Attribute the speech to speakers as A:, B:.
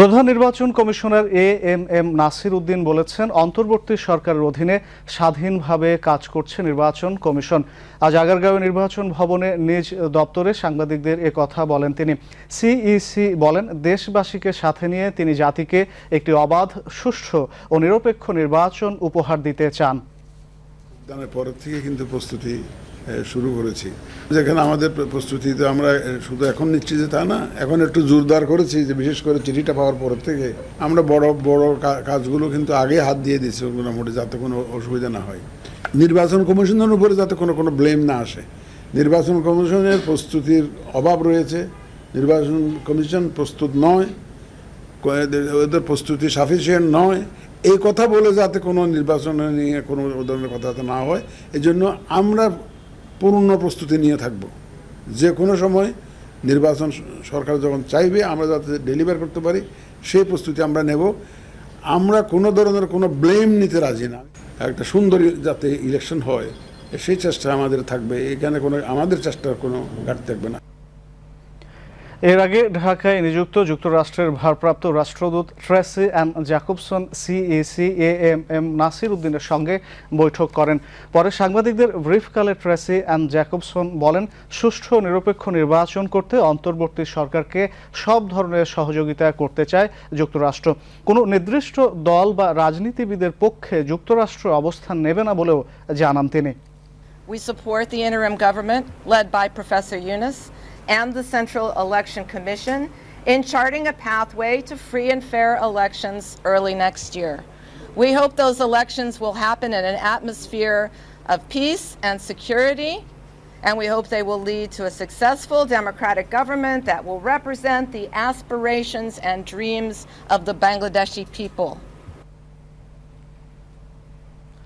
A: প্রধান নির্বাচন commissioner A M M Nasir Uddin বলেছেন, অন্তর্বর্তী সরকারের অধীনে স্বাধীনভাবে কাজ করছে নির্বাচন কমিশন। আজ আগারগাঁও নির্বাচন ভবনে নিজ দপ্তরে সাংবাদিকদের এ কথা বলেন তিনি। সিইসি বলেন, দেশবাসীকে সাথে নিয়ে তিনি জাতিকে একটি অবাধ, সুষ্ঠু ও নিরপেক্ষ নির্বাচন উপহার দিতে চান।
B: পরের থেকে কিন্তু প্রস্তুতি শুরু করেছি। যেখানে আমাদের প্র- প্রস্তুতি তো আমরা শুধু এখন নিচ্ছি যে তা না, এখন একটু জোরদার করেছি যে বিশেষ করে চিঠিটা পাওয়ার পর থেকে আমরা বড় বড় কাজগুলো কিন্তু আগে হাত দিয়ে দিচ্ছি মোটামুটি যাতে কোনো অসুবিধা না হয়। নির্বাচন কমিশনের উপরে যাতে কোনো কোনো ব্লেম না আসে। নির্বাচন কমিশনের প্রস্তুতির অভাব রয়েছে। নির্বাচন কমিশন প্রস্তুত নয় ওদের প্রস্তুতি সাফিসিয়েন্ট নয়। এই কথা বলে যাতে কোনো নির্বাচন নিয়ে কোনো ধরনের কথা না হয় এই জন্য আমরা পূর্ণ প্রস্তুতি নিয়ে থাকব। যে কোনো সময় নির্বাচন সরকার যখন চাইবে, আমরা যাতে ডেলিভার করতে পারি, সেই প্রস্তুতি আমরা নেব। আমরা কোনো ধরনের কোনো ব্লেম নিতে রাজি না। একটা সুন্দর যাতে ইলেকশন হয়, সেই চেষ্টা আমাদের থাকবে। এখানে কোনো, আমাদের চেষ্টার কোনো ঘাটতি থাকবে না।
A: এর আগে ঢাকায় নিযুক্ত যুক্তরাষ্ট্রের ভারপ্রাপ্ত রাষ্ট্রদূত Tracey Ann Jacobson CEC A M M Nasir উদ্দিনের সঙ্গে বৈঠক করেন। পরে সাংবাদিকদের ব্রিফকালে ট্রেসি অ্যান্ড জ্যাকবসন বলেন, সুষ্ঠু নিরপেক্ষ নির্বাচন করতে অন্তর্বর্তী সরকারকে সব ধরনের সহযোগিতা করতে চায় যুক্তরাষ্ট্র। কোনো নির্দিষ্ট দল বা রাজনীতিবিদের পক্ষে যুক্তরাষ্ট্র অবস্থান নেবে না বলেও জানান তিনি।
C: We support the interim government, led by Professor Yunus and the Central Election Commission in charting a pathway to free and fair elections early next year. We hope those elections will happen in an atmosphere of peace and security, and we hope they will lead to a successful democratic government that will represent the aspirations and dreams of the Bangladeshi people.